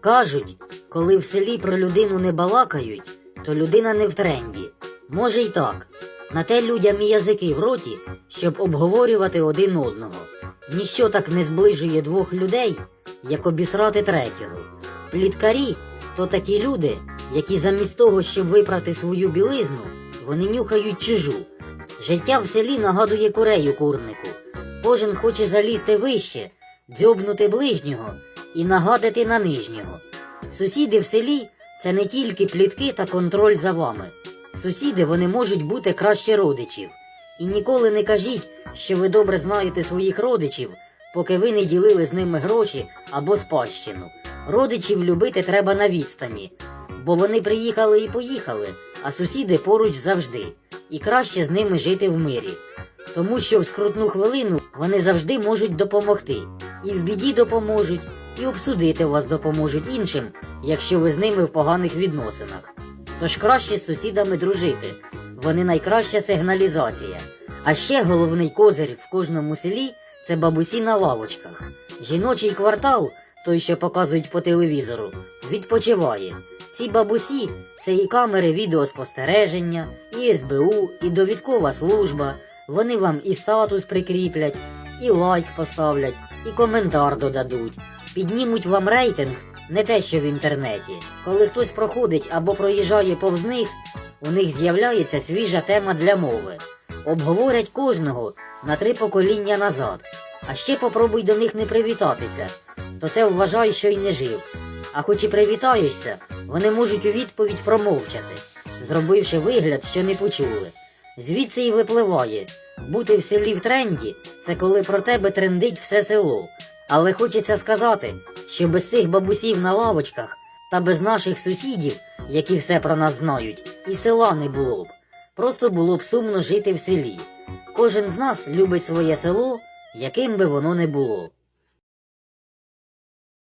Кажуть, коли в селі про людину не балакають, то людина не в тренді. Може й так. На те людям і язики в роті, щоб обговорювати один одного. Ніщо так не зближує двох людей, як обісрати третього. Пліткарі то такі люди, які замість того, щоб випрати свою білизну, вони нюхають чужу. Життя в селі нагадує курею курнику. Кожен хоче залізти вище, дзьобнути ближнього і нагадати на нижнього. Сусіди в селі це не тільки плітки та контроль за вами. Сусіди вони можуть бути краще родичів. І ніколи не кажіть, що ви добре знаєте своїх родичів, поки ви не ділили з ними гроші або спадщину. Родичів любити треба на відстані, бо вони приїхали і поїхали, а сусіди поруч завжди, і краще з ними жити в мирі. Тому що в скрутну хвилину вони завжди можуть допомогти, і в біді допоможуть, і обсудити вас допоможуть іншим, якщо ви з ними в поганих відносинах. Тож краще з сусідами дружити, вони найкраща сигналізація. А ще головний козир в кожному селі це бабусі на лавочках. Жіночий квартал, той, що показують по телевізору, відпочиває. Ці бабусі це і камери відеоспостереження, і СБУ, і довідкова служба. Вони вам і статус прикріплять, і лайк поставлять, і коментар додадуть. Піднімуть вам рейтинг, не те, що в інтернеті. Коли хтось проходить або проїжджає повз них, у них з'являється свіжа тема для мови. Обговорять кожного на три покоління назад. А ще попробуй до них не привітатися, то це вважай, що й не жив. А хоч і привітаєшся, вони можуть у відповідь промовчати, зробивши вигляд, що не почули. Звідси і випливає. Бути в селі в тренді це коли про тебе трендить все село. Але хочеться сказати, що без цих бабусів на лавочках та без наших сусідів, які все про нас знають, і села не було б. Просто було б сумно жити в селі. Кожен з нас любить своє село, яким би воно не було.